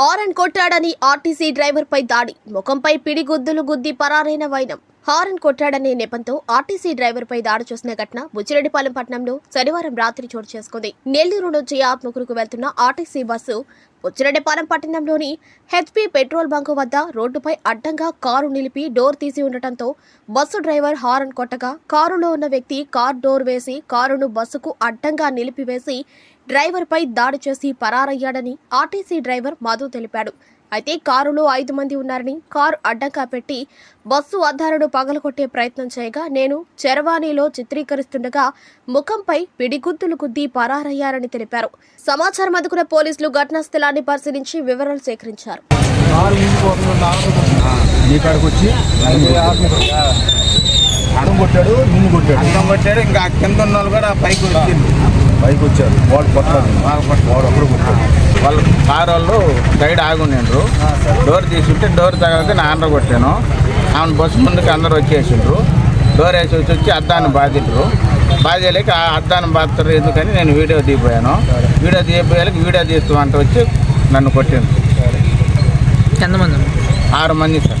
Horn కొట్టాడని RTC డ్రైవర్పై దాడి. ముఖంపై పిడిగుద్దులు గుద్ది పరారైన వైనం. హారన్ కొట్టాడనే నెపంతో ఆర్టీసీ డ్రైవర్పై దాడి చేసిన ఘటన బుచ్చిరెడ్డిపాలెం పట్టణంలో శనివారం రాత్రి చోటు చేసుకుంది. నెల్లూరు నుంచి ఆత్మకూరుకు వెళ్తున్న ఆర్టీసీ బస్సు బుచ్చిరెడ్డిపాలెం పట్టణంలోని హెచ్పీ పెట్రోల్ బంకు వద్ద రోడ్డుపై అడ్డంగా కారు నిలిపి డోర్ తీసి ఉండటంతో బస్సు డ్రైవర్ హారన్ కొట్టగా కారులో ఉన్న వ్యక్తి కార్ డోర్ వేసి కారును బస్సుకు అడ్డంగా నిలిపివేసి డ్రైవర్పై దాడి చేసి పరారయ్యాడని ఆర్టీసీ డ్రైవర్ మధు తెలిపాడు. అయితే కారులో ఐదు మంది ఉన్నారని కారు అడ్డంగా పెట్టి బస్సు అద్దాలను పగలగొట్టే ప్రయత్నం చేయగా నేను చరవాణిలో చిత్రీకరిస్తుండగా ముఖంపై పిడిగుద్దులు గుద్ది పరారయ్యారని తెలిపారు. సమాచారం అందుకున్న పోలీసులు ఘటనా స్థలాన్ని పరిశీలించి వివరాలు సేకరించారు. కొట్టాడు. కొట్టాడు ఇంకా కింద ఉన్న వాళ్ళు కూడా పైకి వచ్చింది పైకి వచ్చారు. వాడు కొట్టలేదు. వాడు అప్పుడు కొట్టాడు. వాళ్ళు కారు వాళ్ళు సైడ్ ఆగుండిండ్రు. డోర్ తీసుంటే డోర్ తగిలితే నా ఆంధ్ర కొట్టాను. ఆమెను బస్సు ముందుకు అందరు వచ్చేసిండ్రు. డోర్ వేసి వచ్చి వచ్చి అద్దాన్ని బాధిండ్రు. బాధలేక ఆ అద్దాన్ని బాధతారు ఎందుకని నేను వీడియో దిగిపోయాను. వీడియో దిగిపోయాక వీడియో తీస్తామంటే వచ్చి నన్ను కొట్టిండ్రు. ఎంతమంది ఆరు మంది సార్.